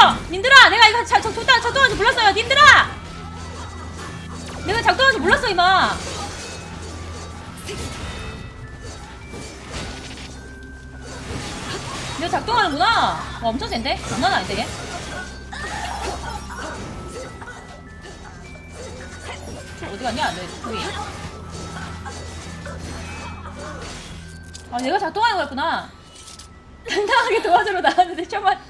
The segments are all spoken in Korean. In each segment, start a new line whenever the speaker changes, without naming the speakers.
잠깐만요! 님들아! 내가 이거 자, 저, 작동, 작동하는지 몰랐어요! 님들아! 내가 작동하는지 몰랐어, 이마! 내가 작동하는구나! 와, 엄청 센데? 장난 아닌데, 얘? 저 어디 갔냐? 내 거기. 아, 내가 작동하는 거였구나. 당당하게 도와주러 나왔는데, 저만.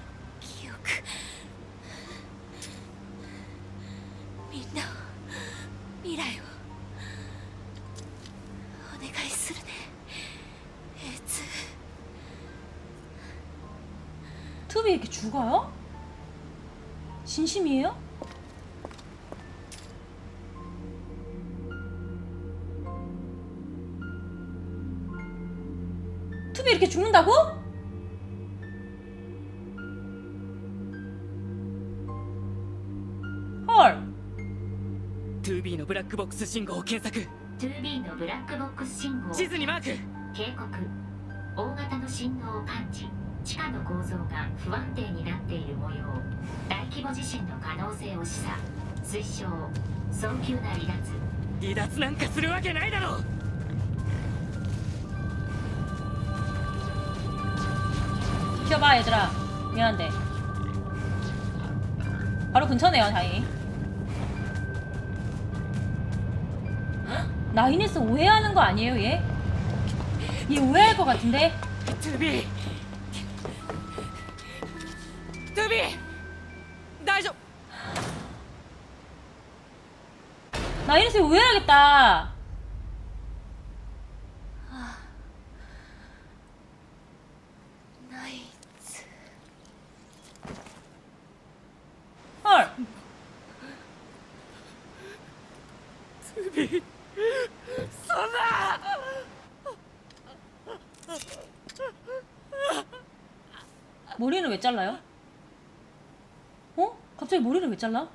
クボックス信号を検索
2B のブラックボックス信号
地図にマーク
警告大型の振動を感知地下の構造が不安定になっている模様大規模地震の可能性を示唆推奨早急な離脱
離脱なんかするわけないだろう
비켜봐 얘들아 미안한데 바로 근처네요 다행히 라인에서 오해하는 거 아니에요, 얘? 얘 오해할 것 같은데?
두비! 두비! 날
좀... 라인에서 오해하겠다. 잘라?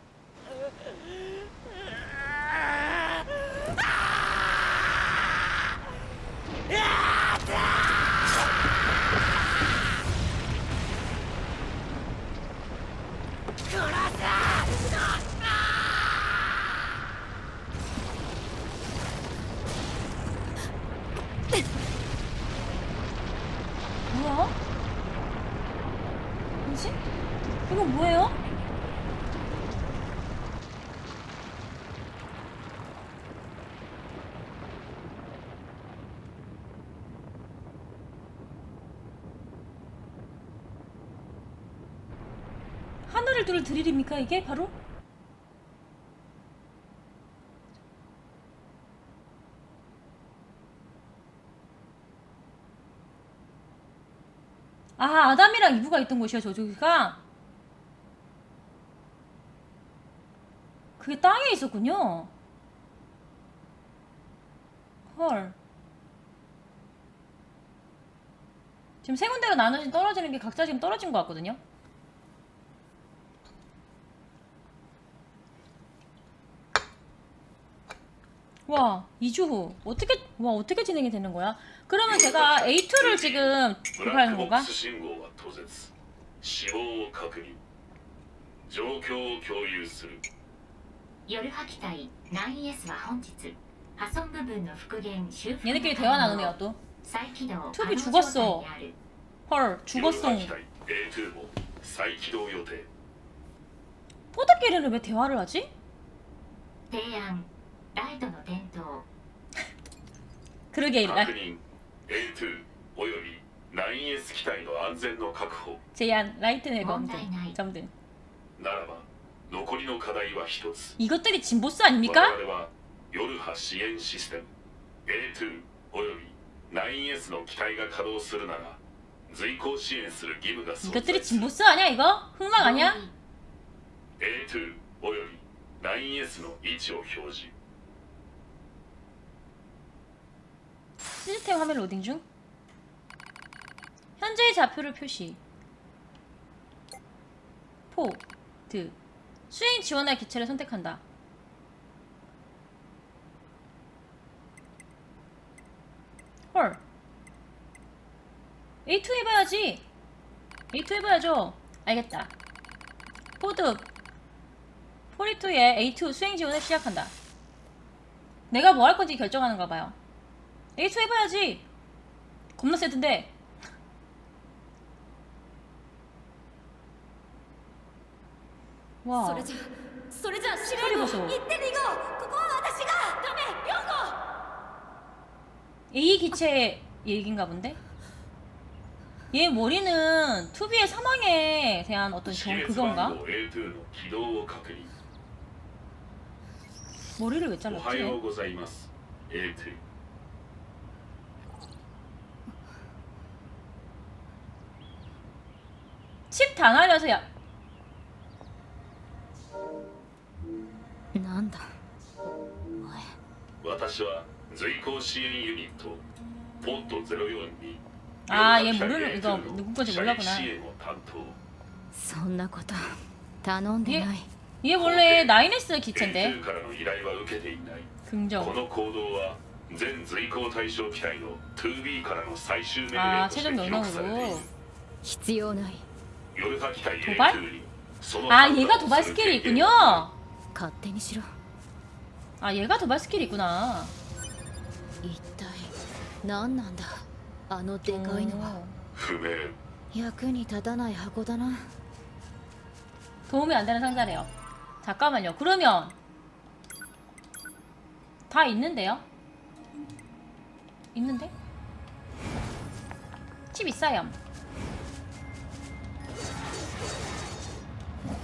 뭐야? 뭐지? 이건 뭐예요? 뚫을 드릴입니까 이게? 바로? 아 아담이랑 이브가 있던 곳이야 저쪽이가? 그게 땅에 있었군요. 헐. 지금 세 군데가 나눠진 떨어지는 게 각자 지금 떨어진 것 같거든요 와 2주 후 어떻게 와 어떻게 진행이 되는 거야? 그러면 제가 A2를 지금
ブラッ
구하는
クボッ
건가?
クス信号は途絶死亡を確認状況を共有する
夜破機体 9S は本日破損部分の復元修復
얘네끼리 대화 나누네요 또
再起動
투비
可能
죽었어
状態にある
헐
夜
죽었어
破機体 A2 も再起動予定
포드끼리는 왜 대화를 하지?
提案 ライトの点灯
그러게
確認 A2 および 9S 機体の安全の確保
제안 라이트의 검등
뭔가이
점등
ならば残りの課題は一つ
이것들이 진보스
我
아닙니까?
々は夜波支援システム A2 および 9S の機体が稼働するなら随行支援する義務が存
이것들이
在する
진보스 아니야 이거? 흑막 아니야?
A2 および 9S の位置を表示
시스템 화면 로딩 중. 현재의 좌표를 표시. 포드 수행 지원할 기체를 선택한다. 헐. A2 해봐야지. A2 해봐야죠. 알겠다. 포드 포리투의 A2 수행 지원을 시작한다. 내가 뭐 할 건지 결정하는가 봐요. A2 해봐야지. 겁나 세던데. 와.
それじゃそれじゃ司令
光こそ
部行ってみようここは私がダメヨンゴ
A 기체 얘기인가 본데? 얘 머리는 투비의 사망에 대한 어떤
識
정
別
그건가?
番号 A2 の起動を確認
머리를 왜
お
잘랐지?
はようございます A2
칩 다 날려서 야
なんだ
私は随行支援ユニットポット04に
아, 얘
ヨーロッパ
모르는
機
이거
体 A2 の
누구 건지
射撃
몰랐구나.
支援を担当
そんなこと頼んでない
얘 원래 9S 기체인데
2からの依頼は受けていない
긍정
この行動は全随行対象機体の 2B からの最終命令
아
として
최종
記録されている
명령으로
必要ない
ヨルハ機体
도발?
A2 にその
아
判断
얘가
を
도발
する
스킬이
権限
있군요
を
勝手にしろ
아 얘가 도발 스킬이 있구나
一体何なんだあのでかいのは
오.
不明
役に立たない箱だな
도움이 안 되는 상자래요 잠깐만요 그러면 다 있는데요? 있는데? 칩 있어요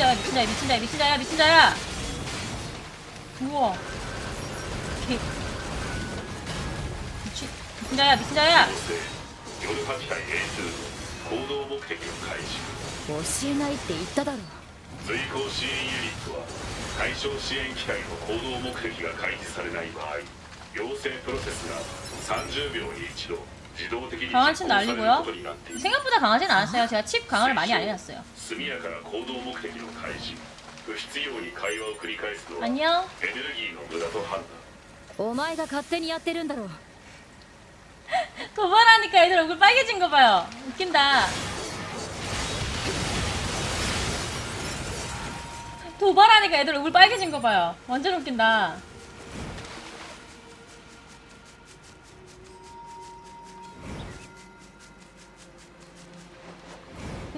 미친 자야 미친 자야 미친 자야 미친 자야 미친 자야 우와 개 미친 미친 자야 미친 자야
そしてヨルハ機体 A2 の行動目的の開示
教えないって言っただろ
随行支援ユニットは対象支援機体の行動目的が開示されない場合要請プロセスが30秒に一度自動的に実行
강한
さ
친
れる
날리고요
ことになっている
생각보다 강하진 않았어요 제가 칩 강화를 많이 안 해놨어요
速やかな行動目的の開示不必要に会話を繰り返すのはエネ
안녕
ルギーの無駄と判断
お前が勝手にやってるんだろ
도발하니까 애들 얼굴 빨개진 거 봐요. 웃긴다. 도발하니까 애들 얼굴 빨개진 거 봐요. 완전 웃긴다.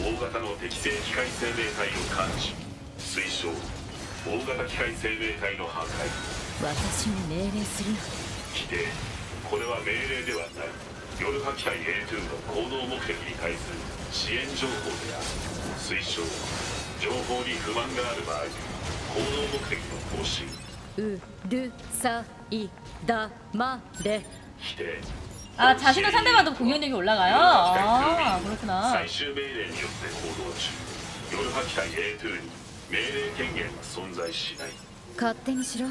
大型の適正機械生命体を感知。推奨。大型機械生命体の破壊。
私に命令するな。
規定。これは命令ではない。ヨルハ機体 A2 の行動目的に対する支援情報である。推奨。情報に不満がある場合行動目的の更新。
うるさいだまれ
否定
아 자신의 상대방도 공격력이 올라가요? 아 그렇구나
最終命令によって行動中ヨルハ機体 A2 に命令権限は存在しない
勝手にしろ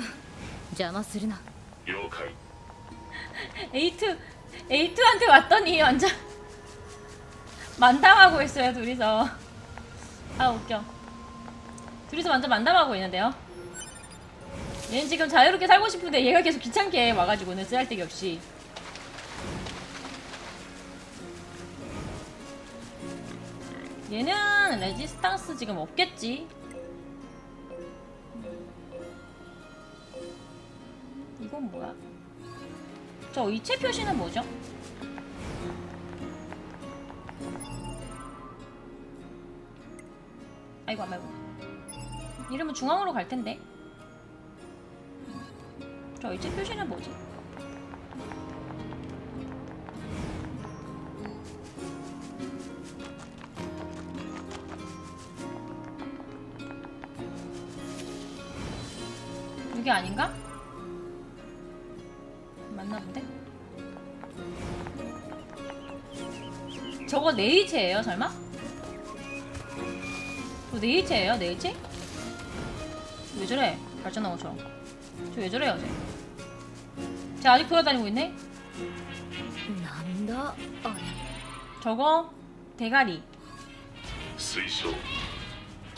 邪魔するな
了解
A2 A2한테 왔더니 완전 만담하고 있어요 둘이서 아 웃겨 둘이서 완전 만담하고 있는데요 얘는 지금 자유롭게 살고 싶은데 얘가 계속 귀찮게 와가지고는 쓰잘데기 없이 얘는 레지스탕스 지금 없겠지 이건 뭐야? 저 이체 표시는 뭐죠? 아이고 아이고 이러면 중앙으로 갈 텐데 저 이체 표시는 뭐지? 아닌가? 맞나 본데? 저거 네이체예요 설마? 저 네이체예요 네이체? 왜 저래? 발전한 것처럼 저 왜 저래요 쟤? 쟤 아직 돌아다니고 있네?
なんだあれ
저거 대가리
推奨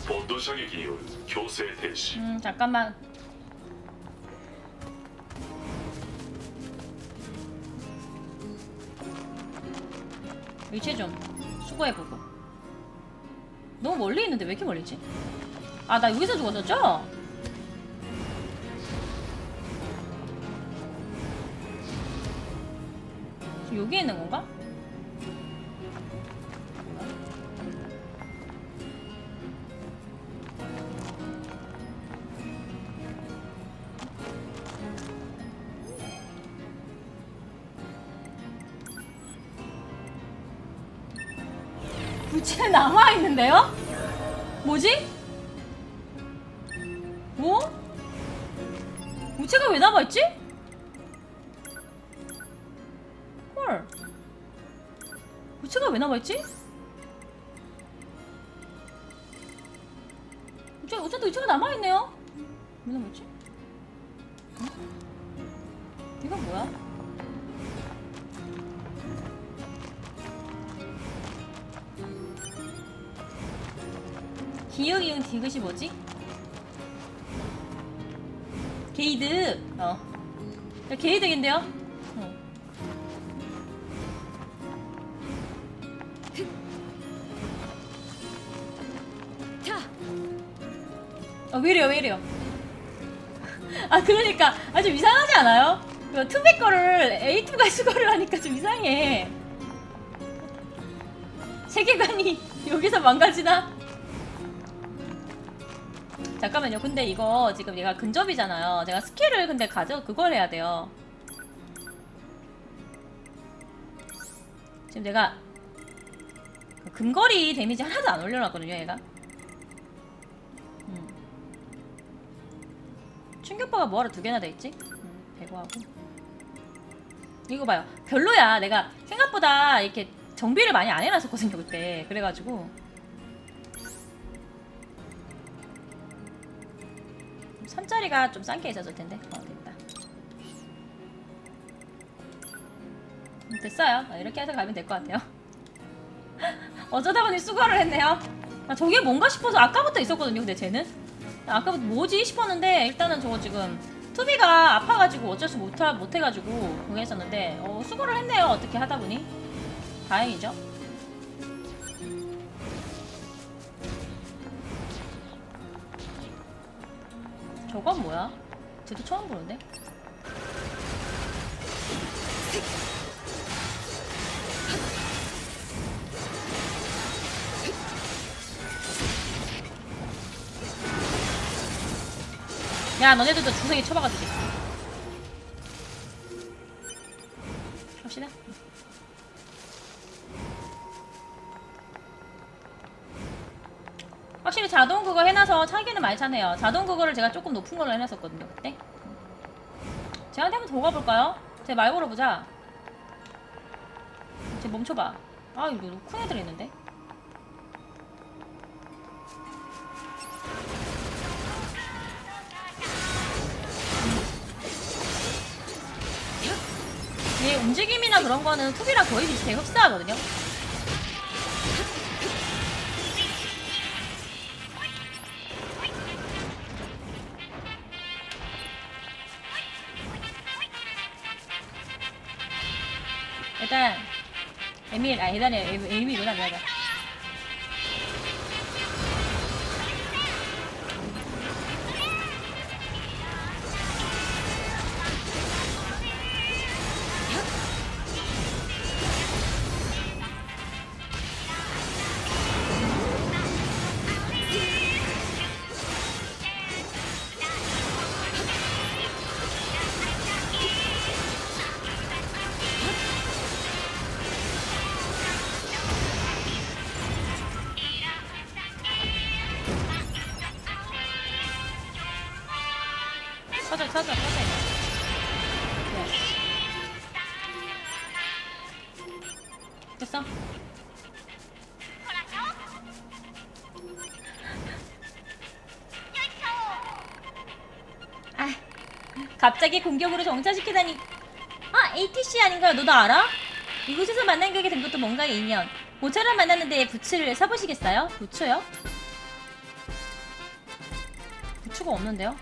ポッド射撃による強制停止
음 잠깐만 위치 좀 수거해보고 너무 멀리 있는데 왜 이렇게 멀리 있지? 아 나 여기서 죽었었죠? 여기 있는 건가? 있는데요? 뭐지? 뭐? 부채가 왜 남아있지? 헐 부채가 왜 남아있지? 부채, 어쨌든 부채가 남아있네요 왜 남아있지? 응? 이건 뭐야? 기억 이응 디귿이 뭐지? 게이드 어 야, 게이득인데요? 어. 어, 왜 이래요, 왜 이래요? 아, 그러니까, 아, 좀 이상하지 않아요? 그 투백 거를 A2가 수거를 하니까 좀 이상해. 세계관이 여기서 망가지나? 잠깐만요. 근데 이거 지금 얘가 근접이잖아요. 제가 스킬을 근데 가져 그걸 해야 돼요. 지금 내가 그 근거리 데미지 하나도 안 올려놨거든요, 얘가. 음. 충격파가 뭐하러 두 개나 돼 있지? 음, 배고하고. 이거 봐요. 별로야. 내가 생각보다 이렇게 정비를 많이 안 해놨었거든요, 그때. 그래가지고. 선짜리가 좀 싼 게 있었을 텐데. 어, 됐다. 음, 됐어요. 어, 이렇게 해서 가면 될 것 같아요. 어쩌다 보니 수거를 했네요. 아, 저게 뭔가 싶어서 아까부터 있었거든요. 근데 쟤는 아까부터 뭐지 싶었는데 일단은 저거 지금 투비가 아파가지고 어쩔 수 못하, 못해가지고 그거 했었는데 어, 수거를 했네요. 어떻게 하다 보니 다행이죠. 저건 뭐야? 쟤도 처음 보는데? 야 너네들도 주성이 쳐박아주지 갑 해놔서 차기는 많이 차네요. 자동 그거를 제가 조금 높은 걸로 해놨었거든요 그때. 쟤한테 한번 더 가볼까요? 쟤 말 걸어보자. 쟤 멈춰봐. 아 이거 큰 애들 있는데. 얘 움직임이나 그런 거는 투비랑 거의 비슷해. 흡사하거든요 일단 에밀 아 일단은 에- 에밀이구나 내가. 찾아 됐어 아 갑자기 공격으로 정차시키다니 아 ATC 아닌가요? 너도 알아? 이곳에서 만난 격이 된 것도 뭔가의 인연 모처럼 만났는데 부츠를 사보시겠어요? 부츠요? 부츠가 없는데요?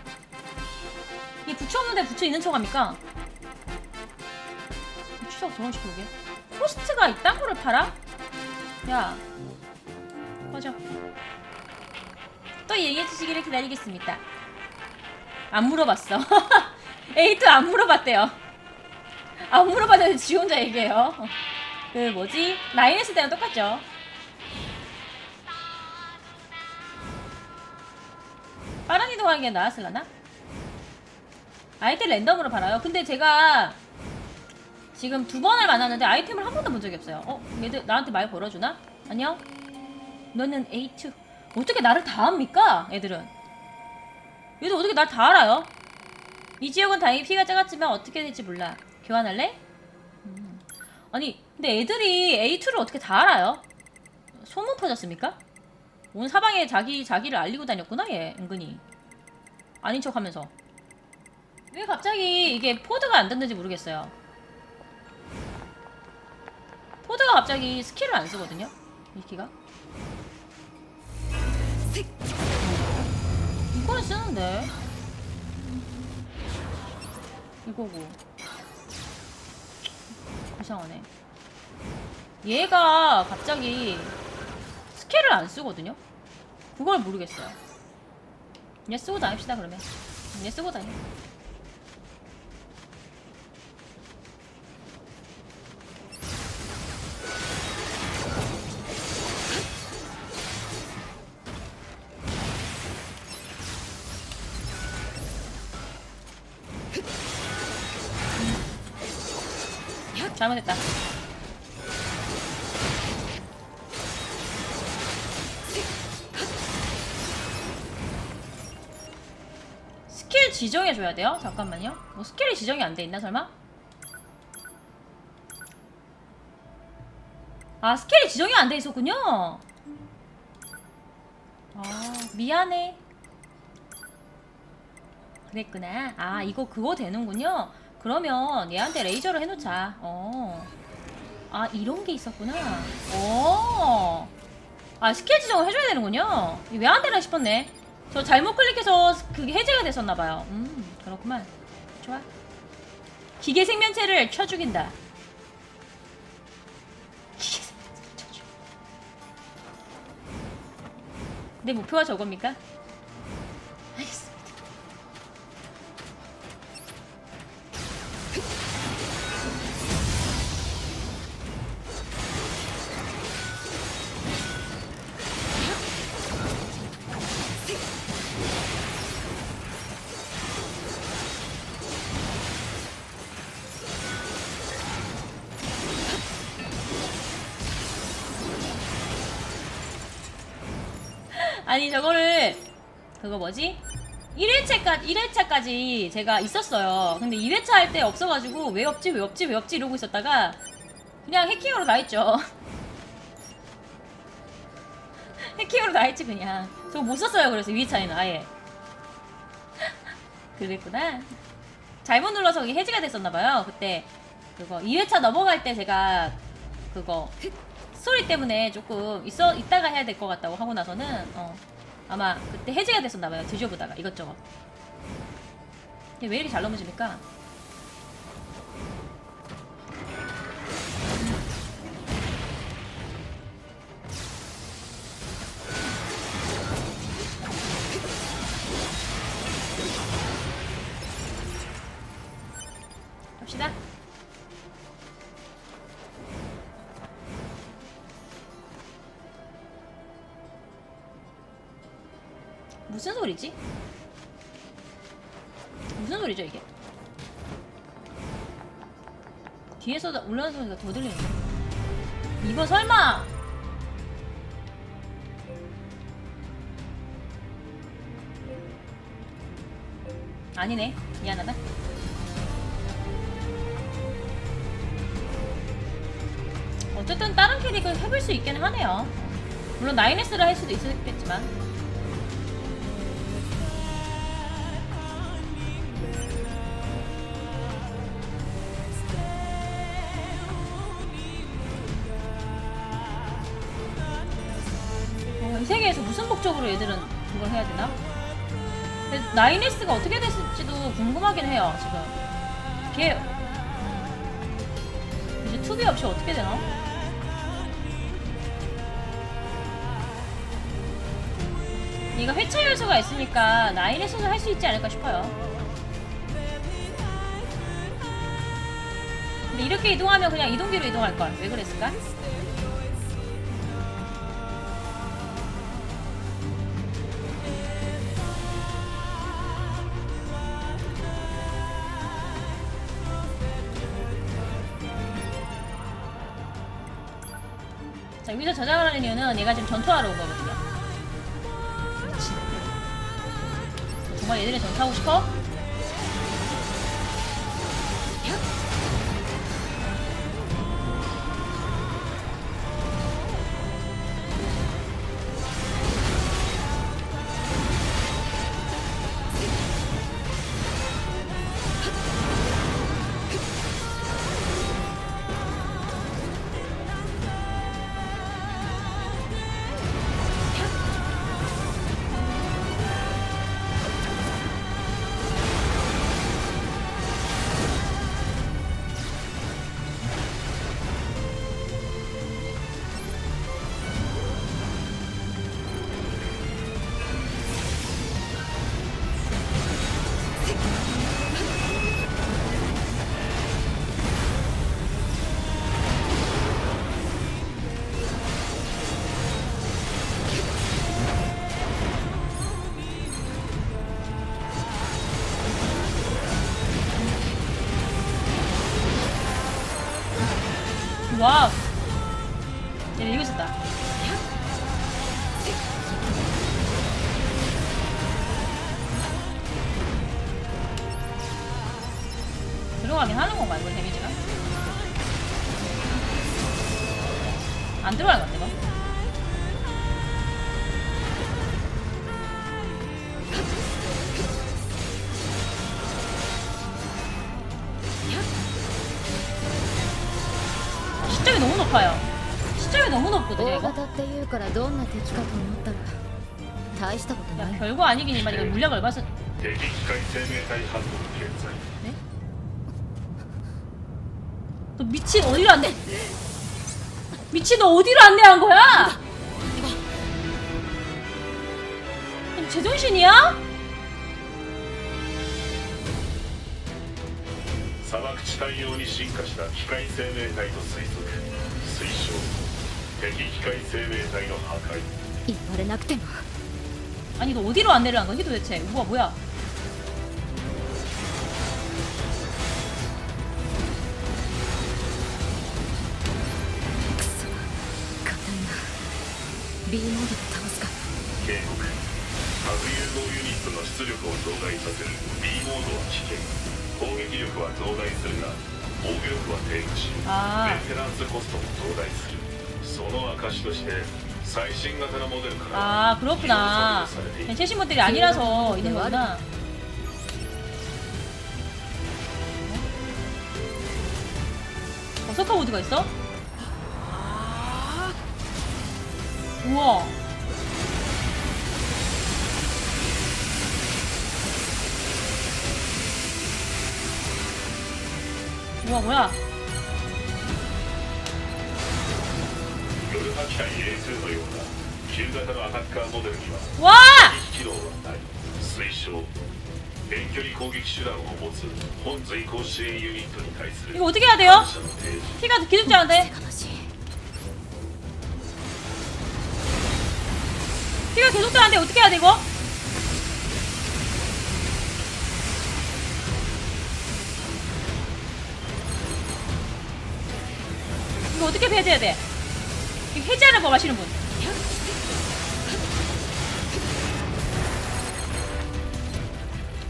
이 부츠 없는데 부츠 있는 척 합니까? 부츠가 저런 식으로 게 코스트가 이딴 거를 팔아? 야 꺼져. 또 얘기해 주시기를 기다리겠습니다. 안 물어봤어. 에이트 안 물어봤대요. 안 물어봤는데 지 혼자 얘기해요? 그 뭐지? 라인 했을 때랑 똑같죠? 빠른 이동하는 게 나았을라나? 아이템 랜덤으로 팔아요. 근데 제가 지금 두 번을 만났는데 아이템을 한 번도 본 적이 없어요. 어? 얘들 나한테 말 걸어주나? 안녕? 너는 A2. 어떻게 나를 다 압니까? 애들은. 얘들 어떻게 날 다 알아요? 이 지역은 다행히 피가 작았지만 어떻게 될지 몰라. 교환할래? 음. 아니, 근데 애들이 A2를 어떻게 다 알아요? 소문 퍼졌습니까? 온 사방에 자기, 자기를 알리고 다녔구나, 얘, 은근히. 아닌 척 하면서. 왜 갑자기 이게 포드가 안 됐는지 모르겠어요. 포드가 갑자기 스킬을 안 쓰거든요. 미키가. 이거는 쓰는데. 이거고. 이상하네. 얘가 갑자기 스킬을 안 쓰거든요. 그걸 모르겠어요. 얘 쓰고 다닙시다 그러면. 얘 쓰고 다녀. 잘못했다. 스킬 지정해줘야 돼요? 잠깐만요. 뭐 스킬이 지정이 안 돼 있나 설마? 아 스킬이 지정이 안 돼 있었군요. 아 미안해. 그랬구나. 아 이거 그거 되는군요. 그러면 얘한테 레이저를 해놓자. 어. 아 이런 게 있었구나. 어. 아 스킬 지정을 해줘야 되는군요. 왜 안 되나 싶었네. 저 잘못 클릭해서 그게 해제가 됐었나봐요. 음 그렇구만. 좋아. 기계 생명체를 켜 죽인다. 기계 생명체를 쳐 죽. 내 목표가 저겁니까? 아니 저거를 그거 뭐지? 1회차까지 1회차까지 제가 있었어요. 근데 2회차 할 때 없어가지고 왜 없지 왜 없지 왜 없지 이러고 있었다가 그냥 해킹으로 다 했죠. 해킹으로 다 했지 그냥. 저거 못 썼어요 그래서 2회차에는 아예. 그랬구나. 잘못 눌러서 그게 해지가 됐었나봐요. 그때 그거 2회차 넘어갈 때 제가 그거 스토리 때문에 조금 있어 있다가 해야 될 것 같다고 하고 나서는 어 아마 그때 해제가 됐었나봐요 뒤져보다가 이것저것 왜 이렇게 잘 넘어집니까? 뒤에서 나- 올라오는 소리가 더 들리는데. 이거 설마! 아니네. 미안하다. 어쨌든 다른 캐릭을 해볼 수 있긴 하네요. 물론 나인에스를 할 수도 있었겠지만 세계에서 무슨 목적으로 얘들은 그걸 해야 되나? 나인에스가 어떻게 됐을지도 궁금하긴 해요 지금 걔 이제 투비 없이 어떻게 되나? 이거 회차 요소가 있으니까 나인에서도 할 수 있지 않을까 싶어요 근데 이렇게 이동하면 그냥 이동기로 이동할걸 왜 그랬을까? 여기서 저장을 하는 이유는 얘가 지금 전투하러 온 거거든요. 정말 얘들이 전투하고 싶어? 와우. 얘네 이거 있었다. 들어가긴 하는 건가 이거 데미지가? 안 들어가는 것 같아 이거.
って言うからどんな敵かと思ったら大したことな
야,
い
별거 아니기니만 이거 물약 얼마 써?
敵機械生命体反応現在
너 미친 어디로 안내? 미친 너 어디로 안내한 거야? 너 제정신이야?
砂漠地帯用に進化した機械生命体と推測推奨 敵機械生命体の破壊
言われなくても
아니 너 어디로 안내를 한 거니 도대체? 우와 뭐야?
簡単な B モードで倒すか
警告核融合ユニットの出力を増大させる B モードは危険攻撃力は増大するが防御力は低下し
あ
メンテナンスコストも増大する その証として最新型のモデルから
아 그렇구나. 그냥 최신 모델이 아니라서 있는 거구나. 어, 석가 모드가 있어? 우와. 우와 뭐야?
わあ機能はない推奨遠距離攻撃手段を持つ本随行支援ユニットに対する
이거 어떻게 해야 돼요?
感謝の提示
피가 기습자한테 피가 계속 자는데 어떻게 해야 돼 이거? 이거 어떻게 배제해야 돼? 이거 해제하는 법 아시는 분?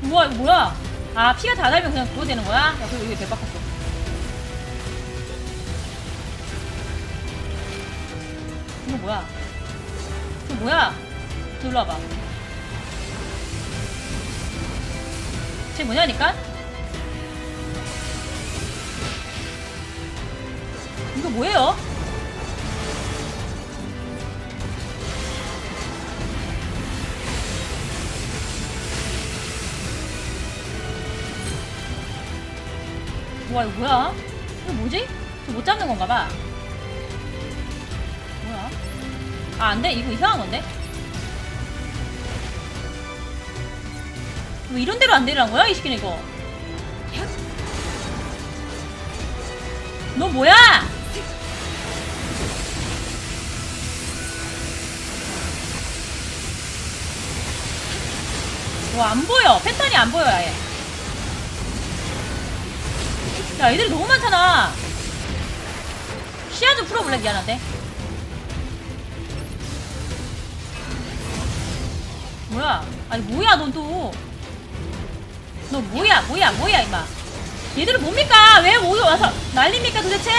우와 이거 뭐야? 아 피가 다 달면 그냥 그거 되는 거야? 야 그리고 이거 대박했어. 이거 뭐야? 이거 뭐야? 놀러 와봐. 쟤 뭐냐니까? 이거 뭐예요? 와 이거 뭐야? 이거 뭐지? 이거 못 잡는 건가 봐. 뭐야? 아, 안 돼. 이거 이상한 건데? 왜 이런 대로 안 되라는 거야? 이 시키는 이거. 너 뭐야? 와, 안 보여. 패턴이 안 보여, 아예. 야, 애들이 너무 많잖아. 시야 좀 풀어볼래, 미안한데. 뭐야? 아니, 뭐야, 넌 또. 너 뭐야, 뭐야, 뭐야, 임마. 얘들은 뭡니까? 왜 모여 와서 난립니까, 도대체?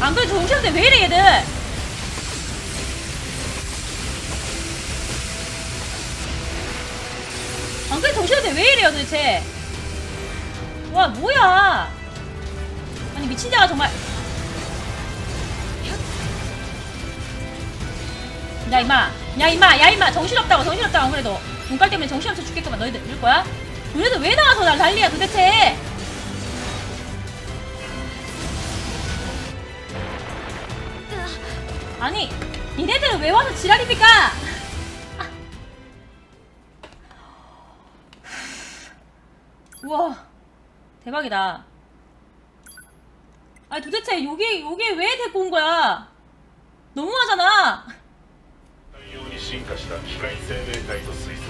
안 그래, 정신없네. 왜 이래, 얘들? 도대체? 와 뭐야? 아니 미친 자가 정말. 야 임마. 야 임마. 야 임마. 정신없다고 정신없다고 안 그래도. 눈깔 때문에 정신없어 죽겠구만. 너희들 이럴 거야? 너희들 왜 나와서 날 난리야 도대체? 아니 니네들은 왜 와서 지랄입니까? 우와 대박이다 아니 도대체 여기 여기 왜 데리고 온 거야 너무하잖아
ように進化した機械生命体と推測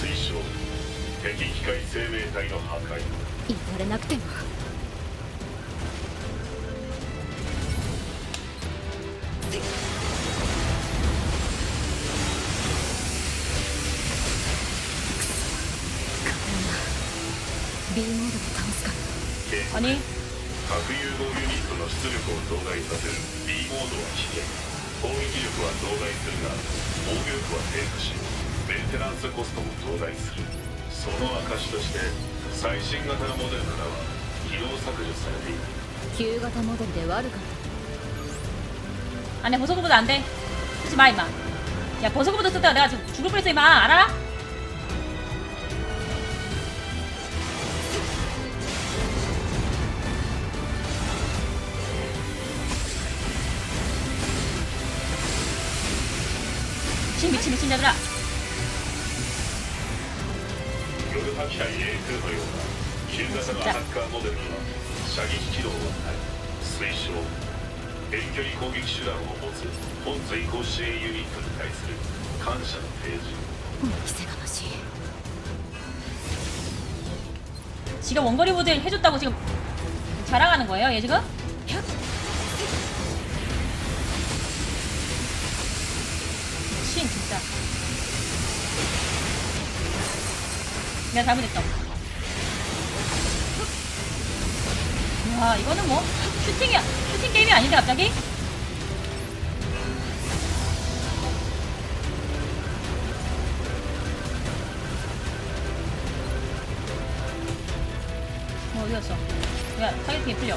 推奨敵機械生命体の破壊
言われなくても
出力を増大させる B モードは危険攻撃力は増大するが防御力は低下しメンテナンスコストも増大するその証として最新型のモデルからは起動削除されている
旧型モデルで悪かっ
안돼 버섯구보다 안돼 쓰지 마 임마 야 버섯구보다 썼다가 내가 지금 죽을 뻔했어 임마 알아? 미친 미친 미친 자들아
ヨルハ機体 A2 のような旧型のアタッカーモデルには射撃機能はない推奨遠距離攻撃手段を持つ本追放支援ユニットに対する感謝の提示
た見せがましい
지가 원거리 모델 해줬다고 지금 자랑하는 거예요 얘 지금? 진짜 내가 잘못했다 야 이거는 뭐 슈팅이야. 슈팅 게임이 아닌데 갑자기? 뭐 어디갔어? 야 타겟팅이 풀려